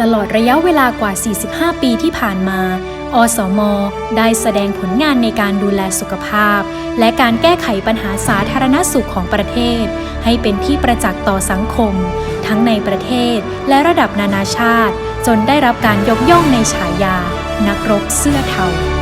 ตลอดระยะเวลากว่า 45 ปีที่ผ่านมา อสม ได้แสดงผลงานในการดูแลสุขภาพ และการแก้ไขปัญหาสาธารณสุขของประเทศ ให้เป็นที่ประจักษ์ต่อสังคม ทั้งในประเทศและระดับนานาชาติ จนได้รับการยกย่องในฉายา นักรบเสื้อเทา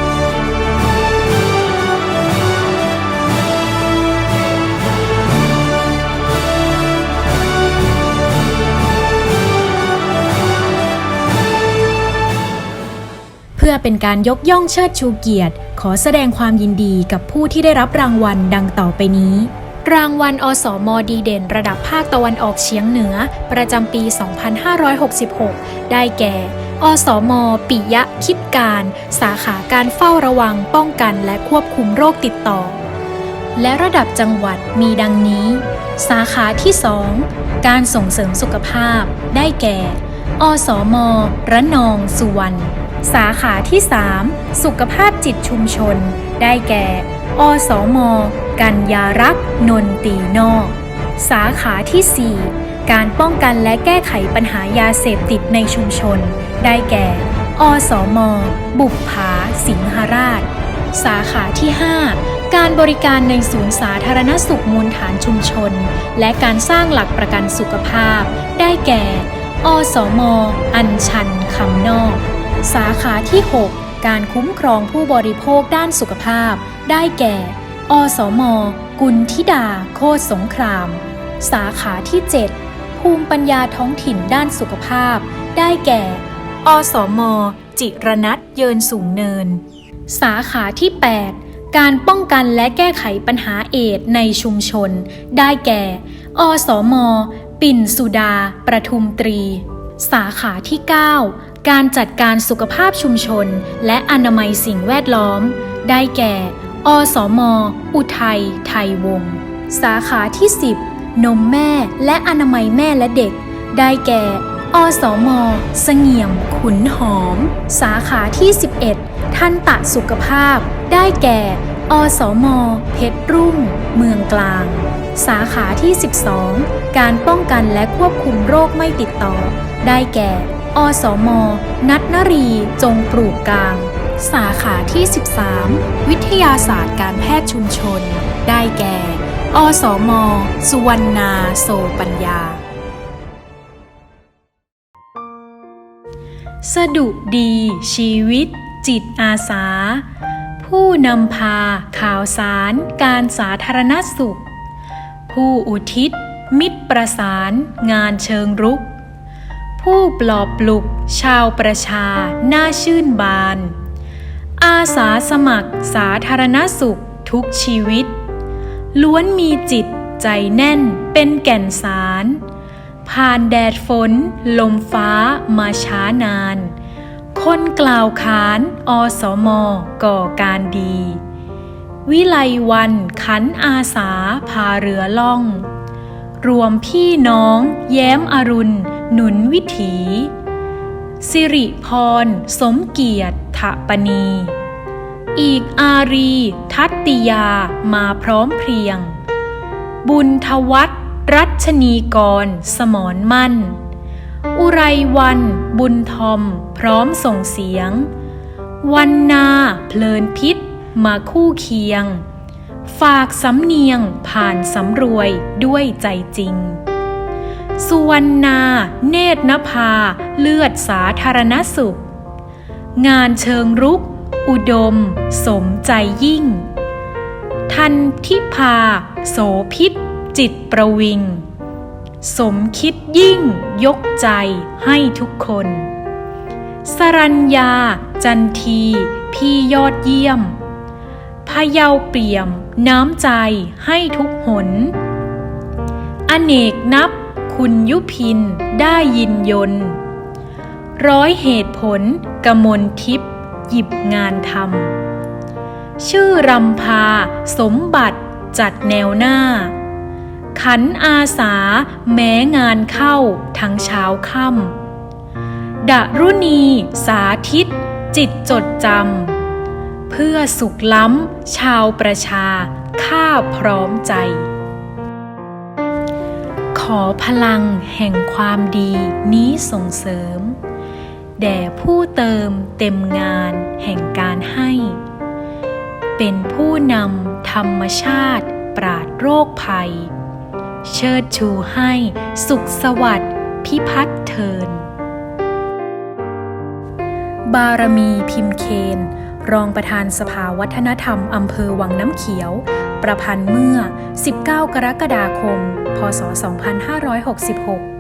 พื่อเป็นการยกย่องเชิดชูเกียรติ ขอแสดงความยินดีกับผู้ที่ได้รับรางวัลดังต่อไปนี้ รางวัลอสมดีเด่นระดับภาคตะวันออกเฉียงเหนือ ประจำปี 2566 ได้แก่ อสมปิยะคิดการ สาขาการเฝ้าระวังป้องกันและควบคุมโรคติดต่อ และระดับจังหวัดมีดังนี้ สาขาที่ 2 การส่งเสริมสุขภาพ ได้แก่ อสมระนองสุวรรณ สาขาที่ 3 สุขภาพจิตชุมชน ได้แก่ อสมกัญญารักษ์นนตีนอก สาขาที่ 4 การป้องกันและแก้ไขปัญหายาเสพติดในชุมชน ได้แก่ อสมบุปผาสิงหราช สาขาที่ 5 การบริการในศูนย์สาธารณสุขมูลฐานชุมชน และการสร้างหลักประกันสุขภาพ ได้แก่ อสมอัญชันคำนอก สาขาที่ 6 การคุ้มครองผู้บริโภคด้านสุขภาพ ได้แก่ อสม กุลธิดา โคตสงคราม สาขาที่ 7 ภูมิปัญญาท้องถิ่นด้านสุขภาพ ได้แก่ อสม จิรนัทเยินสูงเนิน สาขาที่ 8 การป้องกันและแก้ไขปัญหาเอดในชุมชน ได้แก่ อสม ปิ่นสุดา ประทุมตรี สาขาที่ 9 การจัดการสุขภาพชุมชน และอนามัยสิ่งแวดล้อม ได้แก่ อสม อุทัย ไทยวงศ์สาขาที่ 10 นมแม่และอนามัยแม่และเด็ก ได้แก่ อสม เสงี่ยม ขุนหอม สาขาที่ 11ทันตะสุขภาพ ได้แก่ อสม เพชรรุ่ง เมืองกลาง สาขาที่ 12 การป้องกันและควบคุมโรคไม่ติดต่อ ได้แก่ อสม นัทนรี จงปลูกกลาง สาขาที่ 13 วิทยาศาสตร์การแพทย์ชุมชน ได้แก่ อสม สุวรรณา โสปัญญา สดุดี ชีวิต จิตอาสา ผู้นำพา ข่าวสาร การสาธารณสุข ผู้อุทิศ มิตรประสาน งานเชิงรุก ผู้ปลอบปลุก ชาวประชาหน้าชื่นบาน อาสาสมัคร สาธารณสุข ทุกชีวิต ล้วนมีจิตใจแน่นเป็นแก่นสาร ผ่านแดดฝน ลมฟ้ามาช้านาน คนกล่าวขาน อสมก่อการดี วิไลวันขันอาสาพาเรือล่อง รวมพี่น้อง แย้มอรุณ หนุนวิถี สิริพร สมเกียรติถปณี อีกอารี ทัตติยามาพร้อมเพรียง บุญทวัฒน์รัชนีกร สมรมั่น อุไรวัน บุญทอม พร้อมส่งเสียง วันนา เพลินพิษ มาคู่เคียง ฝากสำเนียงผ่านสำรวยด้วยใจจริง สุวรรณา เนตรนภา เลือดสาธารณสุข งานเชิงรุก อุดม สมใจยิ่ง ทันทิพา โสพิษ จิตประวิง สมคิดยิ่ง ยกใจให้ทุกคนสรัญญา จันที พี่ยอดเยี่ยม พยาเปี่ยม น้ำใจให้ทุกหน อเนกนับคุณยุพินได้ยินยน ร้อยเหตุผลกมลทิพย์หยิบงานทำชื่อรำพาสมบัติจัดแนวหน้า ขันอาสาแม้งานเข้าทั้งเช้าค่ำดรุณีสาธิต จิตจดจำ เพื่อสุขล้ำ ชาวประชา ข้าพร้อมใจ ขอพลังแห่งความดีนี้ส่งเสริม แด่ผู้เติมเต็มงานแห่งการให้ เป็นผู้นำธรรมชาติปราดโรคภัย เชิดชูให้สุขสวัสดิ์พิพัฒน์เทิน บารมีพิมพ์เคน รองประธานสภาวัฒนธรรมอำเภอวังน้ำเขียว ประพันธ์เมื่อ 19 กรกฎาคม พศ 2566